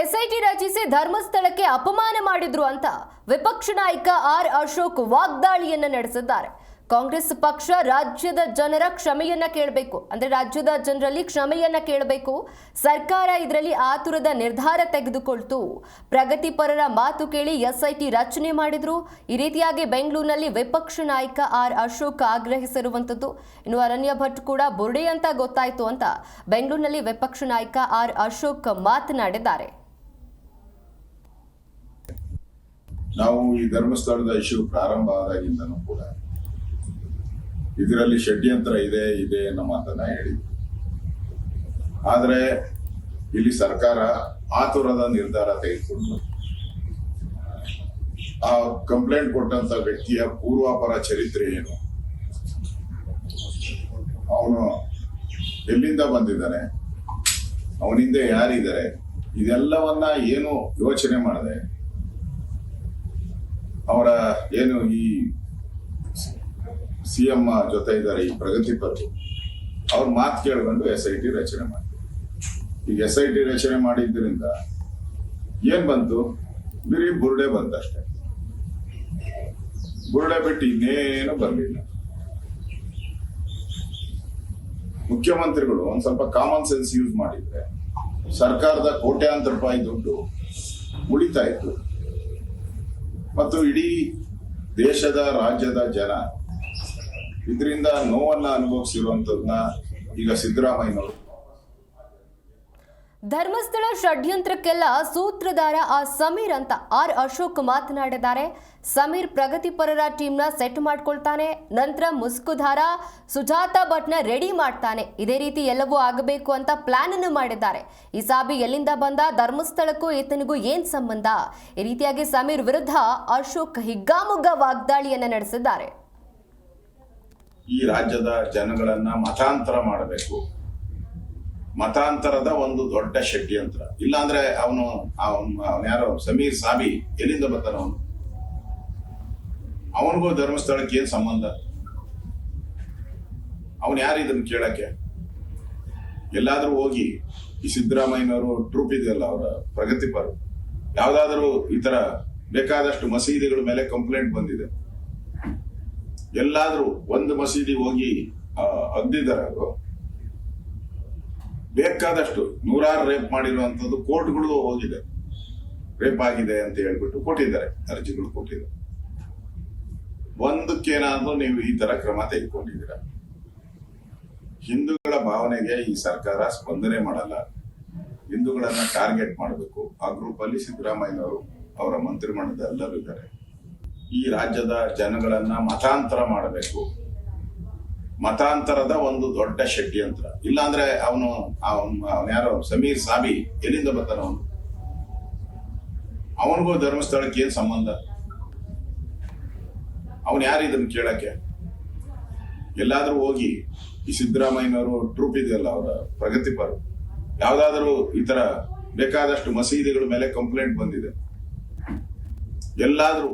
SIT ರಚಿಸಿ ಧರ್ಮಸ್ಥಳಕ್ಕೆ ಅಪಮಾನ ಮಾಡಿದ್ರು ಅಂತ ವಿಪಕ್ಷ ನಾಯಕ ಆರ್ ಅಶೋಕ್ ವಾಗ್ದಾಳಿಯನ್ನ ನಡೆಸಿದ್ದಾರೆ. ಕಾಂಗ್ರೆಸ್ ಪಕ್ಷ ರಾಜ್ಯದ ಜನರ ಕ್ಷಮೆಯನ್ನ ಕೇಳಬೇಕು. ಅಂದ್ರೆ ರಾಜ್ಯದ ಜನರಲ್ಲಿ ಕ್ಷಮೆಯನ್ನ ಕೇಳಬೇಕು. ಸರ್ಕಾರ ಇದರಲ್ಲಿ ಆತುರದ ನಿರ್ಧಾರ ತೆಗೆದುಕೊಳ್ತು. ಪ್ರಗತಿಪರರ ಮಾತು ಕೇಳಿ ಎಸ್ಐಟಿ ರಚನೆ ಮಾಡಿದ್ರು. ಈ ರೀತಿಯಾಗಿ ಬೆಂಗಳೂರಿನಲ್ಲಿ ವಿಪಕ್ಷ ನಾಯಕ ಆರ್ ಅಶೋಕ್ ಆಗ್ರಹಿಸಿರುವಂತದ್ದು ಇನ್ನು ಅರಣ್ಯ ಭಟ್ ಕೂಡ ಬುರುಡೆ ಅಂತ ಗೊತ್ತಾಯ್ತು ಅಂತ ಬೆಂಗಳೂರಿನಲ್ಲಿ ವಿಪಕ್ಷ ನಾಯಕ ಆರ್ ಅಶೋಕ್ ಮಾತನಾಡಿದ್ದಾರೆ. ನಾವು ಈ ಧರ್ಮಸ್ಥಳದ ಇಶ್ಯೂ ಪ್ರಾರಂಭ ಆದಾಗಿಂದನೂ ಕೂಡ ಇದರಲ್ಲಿ ಷಡ್ಯಂತ್ರ ಇದೆ ಇದೆ ಅನ್ನೋ ಮಾತನ್ನ ಹೇಳಿದ್ವಿ. ಆದ್ರೆ ಇಲ್ಲಿ ಸರ್ಕಾರ ಆತುರದ ನಿರ್ಧಾರ ತೆಗೆದುಕೊಂಡು ಆ ಕಂಪ್ಲೇಂಟ್ ಕೊಟ್ಟಂತ ವ್ಯಕ್ತಿಯ ಪೂರ್ವಾಪರ ಚರಿತ್ರೆ ಏನು? ಅವನು ಎಲ್ಲಿಂದ ಬಂದಿದ್ದಾನೆ? ಅವನಿಂದ ಯಾರಿದ್ದಾರೆ? ಇದೆಲ್ಲವನ್ನ ಏನು ಯೋಚನೆ ಮಾಡದೆ? ಅವರ ಏನು ಈ ಸಿ ಎಂ ಜೊತೆ ಇದ್ದಾರೆ, ಈ ಪ್ರಗತಿಪರರು ಅವ್ರ ಮಾತು ಕೇಳ್ಕೊಂಡು ಎಸ್ ಐ ಟಿ ರಚನೆ ಮಾಡಿದ್ರು. ಈಗ ಎಸ್ ಐ ಟಿ ರಚನೆ ಮಾಡಿದ್ರಿಂದ ಏನ್ ಬಂತು? ಬರೀ ಬುರುಡೆ ಬಂತಷ್ಟೇ ಬುರುಡೆ ಬಿಟ್ಟು ಇನ್ನೇನು ಬರಲಿಲ್ಲ. ಮುಖ್ಯಮಂತ್ರಿಗಳು ಒಂದ್ ಸ್ವಲ್ಪ ಕಾಮನ್ ಸೆನ್ಸ್ ಯೂಸ್ ಮಾಡಿದ್ರೆ ಸರ್ಕಾರದ ಕೋಟ್ಯಾಂತರ ರೂಪಾಯಿ ದುಡ್ಡು ಉಳಿತಾ ಇತ್ತು. ಮತ್ತು ಇಡೀ ದೇಶದ ರಾಜ್ಯದ ಜನ ಇದರಿಂದ ನೋವನ್ನ ಅನುಭವಿಸಿರುವಂತದನ್ನ ಈಗ ಸಿದ್ದರಾಮಯ್ಯನವರು ಧರ್ಮಸ್ಥಳ ಷಡ್ಯಂತ್ರಕ್ಕೆಲ್ಲ ಸೂತ್ರಧಾರ ಆ ಸಮೀರ್ ಅಂತ ಆರ್ ಅಶೋಕ್ ಮಾತನಾಡಿದ್ದಾರೆ. ಸಮೀರ್ ಪ್ರಗತಿಪರರ ಟೀಮ್ನ ಸೆಟ್ ಮಾಡ್ಕೊಳ್ತಾನೆ. ನಂತರ ಮುಸ್ಕುಧಾರ ಸುಜಾತಾ ಭಟ್ನ ರೆಡಿ ಮಾಡ್ತಾನೆ. ಇದೇ ರೀತಿ ಎಲ್ಲವೂ ಆಗಬೇಕು ಅಂತ ಪ್ಲಾನ್ ಅನ್ನು ಮಾಡಿದ್ದಾರೆ. ಈ ಸಾಬಿ ಎಲ್ಲಿಂದ ಬಂದ, ಧರ್ಮಸ್ಥಳಕ್ಕೂ ಈತನಿಗೂ ಏನ್ ಸಂಬಂಧ? ಈ ರೀತಿಯಾಗಿ ಸಮೀರ್ ವಿರುದ್ಧ ಅಶೋಕ್ ಹಿಗ್ಗಾಮುಗ್ಗ ವಾಗ್ದಾಳಿಯನ್ನ ನಡೆಸಿದ್ದಾರೆ. ಈ ರಾಜ್ಯದ ಜನಗಳನ್ನ ಮತಾಂತರ ಮಾಡಬೇಕು. ಮತಾಂತರದ ಒಂದು ದೊಡ್ಡ ಷಡ್ಯಂತ್ರ ಇಲ್ಲಾಂದ್ರೆ ಅವನು ಅವನು ಯಾರೋ, ಸಮೀರ್ ಸಾಬಿ, ಎಲ್ಲಿಂದ ಬರ್ತಾನ ಅವನು? ಅವನಿಗೂ ಧರ್ಮಸ್ಥಳಕ್ಕೆ ಏನ್ ಸಂಬಂಧ? ಅವನು ಯಾರು ಇದನ್ನ ಕೇಳಕ್ಕೆ? ಎಲ್ಲಾದ್ರೂ ಹೋಗಿ, ಈ ಸಿದ್ದರಾಮಯ್ಯನವರು ಟ್ರೂಪ್ ಇದೆಯಲ್ಲ ಅವರ ಪ್ರಗತಿಪರ ಯಾವ್ದಾದ್ರೂ ಈ ತರ ಬೇಕಾದಷ್ಟು ಮಸೀದಿಗಳ ಮೇಲೆ ಕಂಪ್ಲೇಂಟ್ ಬಂದಿದೆ. ಎಲ್ಲಾದ್ರೂ ಒಂದು ಮಸೀದಿ ಹೋಗಿ ಅಗ್ದಿದ್ದಾರೆ ಅವರು. ಬೇಕಾದಷ್ಟು ನೂರಾರು ರೇಪ್ ಮಾಡಿರುವಂತದ್ದು ಕೋರ್ಟ್ಗಳು ಹೋಗಿದೆ. ರೇಪ್ ಆಗಿದೆ ಅಂತ ಹೇಳ್ಬಿಟ್ಟು ಕೊಟ್ಟಿದ್ದಾರೆ, ಅರ್ಜಿಗಳು ಕೊಟ್ಟಿದ್ದಾರೆ. ಒಂದಕ್ಕೇನಾದ್ರೂ ನೀವು ಈ ತರ ಕ್ರಮ ತೆಗೆದುಕೊಂಡಿದ್ದೀರಾ? ಹಿಂದೂಗಳ ಭಾವನೆಗೆ ಈ ಸರ್ಕಾರ ಸ್ಪಂದನೆ ಮಾಡಲ್ಲ. ಹಿಂದೂಗಳನ್ನ ಟಾರ್ಗೆಟ್ ಮಾಡಬೇಕು. ಆ ಗ್ರೂಪ್ ಅಲ್ಲಿ ಸಿದ್ದರಾಮಯ್ಯನವರು ಅವರ ಮಂತ್ರಿಮಂಡಲದ ಎಲ್ಲರೂ ಇದ್ದಾರೆ. ಈ ರಾಜ್ಯದ ಜನಗಳನ್ನ ಮತಾಂತರ ಮಾಡಬೇಕು. ಮತಾಂತರದ ಒಂದು ದೊಡ್ಡ ಷಡ್ಯಂತ್ರ. ಇಲ್ಲಾಂದ್ರೆ ಅವನು ಯಾರೋ, ಸಮೀರ್ ಸಾಬಿ ಎಲ್ಲಿಂದ ಬರ್ತಾನ ಅವನು. ಅವನಿಗೂ ಧರ್ಮಸ್ಥಳಕ್ಕೆ ಏನ್ ಸಂಬಂಧ? ಅವನು ಯಾರು ಇದನ್ನ ಕೇಳಕ್ಕೆ? ಎಲ್ಲಾದ್ರೂ ಹೋಗಿ ಈ ಸಿದ್ದರಾಮಯ್ಯನವರು ಟ್ರೂಪ್ ಇದೆಯಲ್ಲ ಅವರ ಪ್ರಗತಿಪರ ಯಾವ್ದಾದ್ರೂ ಈ ತರ ಬೇಕಾದಷ್ಟು ಮಸೀದಿಗಳ ಮೇಲೆ ಕಂಪ್ಲೇಂಟ್ ಬಂದಿದೆ. ಎಲ್ಲಾದ್ರೂ